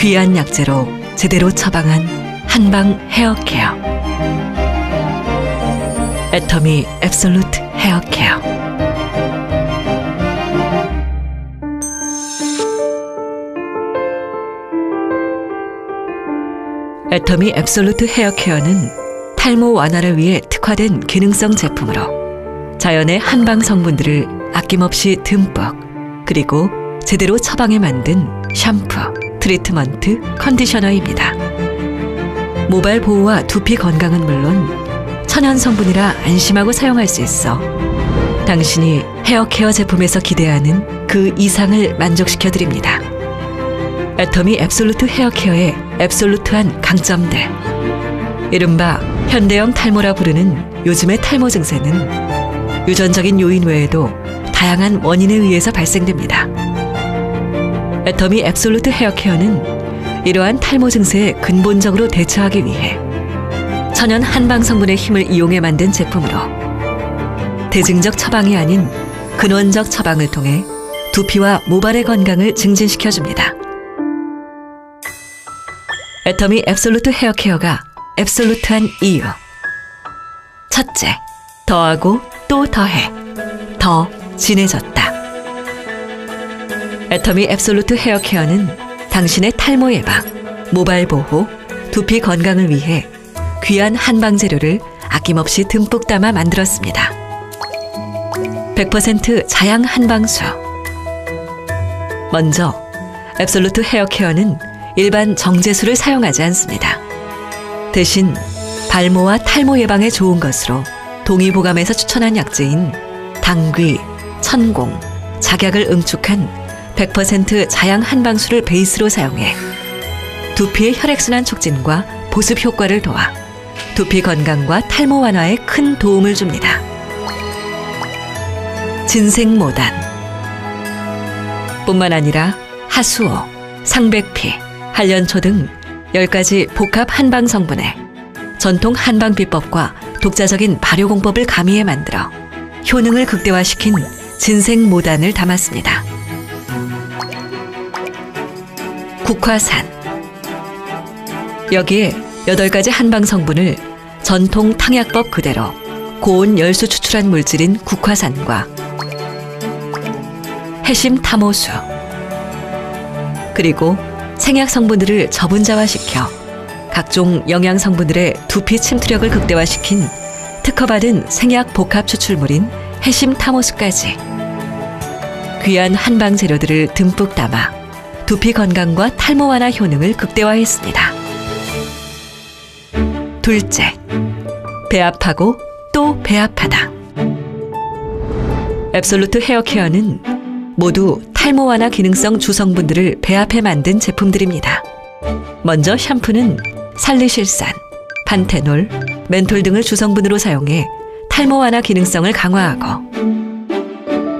귀한 약재로 제대로 처방한 한방 헤어케어. 애터미 앱솔루트 헤어케어. 애터미 앱솔루트 헤어케어는 탈모 완화를 위해 특화된 기능성 제품으로 자연의 한방 성분들을 아낌없이 듬뿍 그리고 제대로 처방해 만든 샴푸, 트리트먼트, 컨디셔너입니다. 모발 보호와 두피 건강은 물론 천연 성분이라 안심하고 사용할 수 있어 당신이 헤어 케어 제품에서 기대하는 그 이상을 만족시켜 드립니다. 애터미 앱솔루트 헤어 케어의 앱솔루트한 강점들. 이른바 현대형 탈모라 부르는 요즘의 탈모 증세는 유전적인 요인 외에도 다양한 원인에 의해서 발생됩니다. 애터미 앱솔루트 헤어케어는 이러한 탈모 증세에 근본적으로 대처하기 위해 천연 한방 성분의 힘을 이용해 만든 제품으로 대증적 처방이 아닌 근원적 처방을 통해 두피와 모발의 건강을 증진시켜 줍니다. 애터미 앱솔루트 헤어케어가 앱솔루트한 이유. 첫째, 더하고 또 더해. 더 진해졌다. 애터미 앱솔루트 헤어케어는 당신의 탈모 예방, 모발 보호, 두피 건강을 위해 귀한 한방 재료를 아낌없이 듬뿍 담아 만들었습니다. 100% 자양 한방수. 먼저 앱솔루트 헤어케어는 일반 정제수를 사용하지 않습니다. 대신 발모와 탈모 예방에 좋은 것으로 동의보감에서 추천한 약재인 당귀, 천공, 작약을 응축한 100% 자양 한방수를 베이스로 사용해 두피의 혈액순환 促진과 보습 효과를 도와 두피 건강과 탈모 완화에 큰 도움을 줍니다. 진생 모단 뿐만 아니라 하수오, 상백피, 한련초 등 10가지 복합 한방 성분에 전통 한방 비법과 독자적인 발효 공법을 가미해 만들어 효능을 극대화시킨 진생 모단을 담았습니다. 국화산. 여기에 8가지 한방 성분을 전통 탕약법 그대로 고온 열수 추출한 물질인 국화산과 해심 탐호수 그리고 생약 성분들을 저분자화시켜 각종 영양 성분들의 두피 침투력을 극대화시킨 특허받은 생약 복합 추출물인 해심 탐호수까지 귀한 한방 재료들을 듬뿍 담아 두피 건강과 탈모 완화 효능을 극대화했습니다. 둘째, 배합하고 또 배합하다. 앱솔루트 헤어케어는 모두 탈모 완화 기능성 주성분들을 배합해 만든 제품들입니다. 먼저 샴푸는 살리실산, 판테놀, 멘톨 등을 주성분으로 사용해 탈모 완화 기능성을 강화하고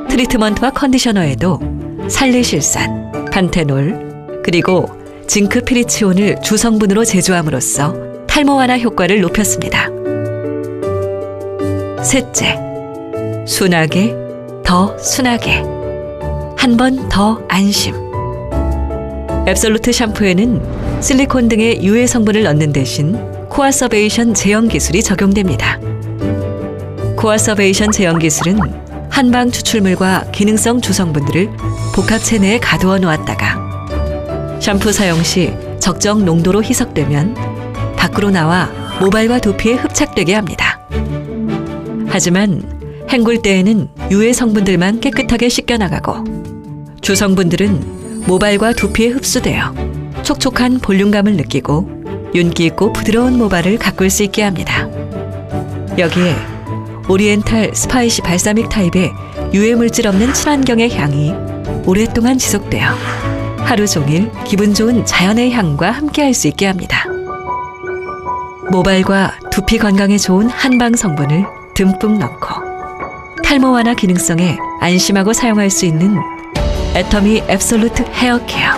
트리트먼트와 컨디셔너에도 살리실산, 판테놀, 그리고 징크 피리치온을 주성분으로 제조함으로써 탈모 완화 효과를 높였습니다. 셋째, 순하게, 더 순하게. 한 번 더 안심. 앱솔루트 샴푸에는 실리콘 등의 유해 성분을 넣는 대신 코아 서베이션 제형 기술이 적용됩니다. 코아 서베이션 제형 기술은 한방 추출물과 기능성 주성분들을 복합 체 내에 가두어 놓았다가 샴푸 사용 시 적정 농도로 희석되면 밖으로 나와 모발과 두피에 흡착되게 합니다. 하지만 헹굴 때에는 유해 성분들만 깨끗하게 씻겨나가고 주성분들은 모발과 두피에 흡수되어 촉촉한 볼륨감을 느끼고 윤기 있고 부드러운 모발을 가꿀 수 있게 합니다. 여기에 오리엔탈 스파이시 발사믹 타입의 유해 물질 없는 친환경의 향이 오랫동안 지속되어 하루 종일 기분 좋은 자연의 향과 함께할 수 있게 합니다. 모발과 두피 건강에 좋은 한방 성분을 듬뿍 넣고 탈모 완화 기능성에 안심하고 사용할 수 있는 애터미 앱솔루트 헤어 케어.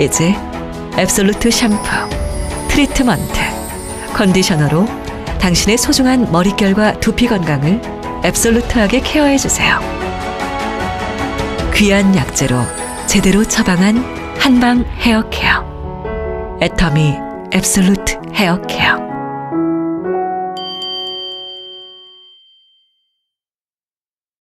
이제 앱솔루트 샴푸, 트리트먼트, 컨디셔너로 당신의 소중한 머릿결과 두피 건강을 앱솔루트하게 케어해 주세요. 귀한 약재로 제대로 처방한 한방 헤어 케어. 애터미 앱솔루트 헤어 케어.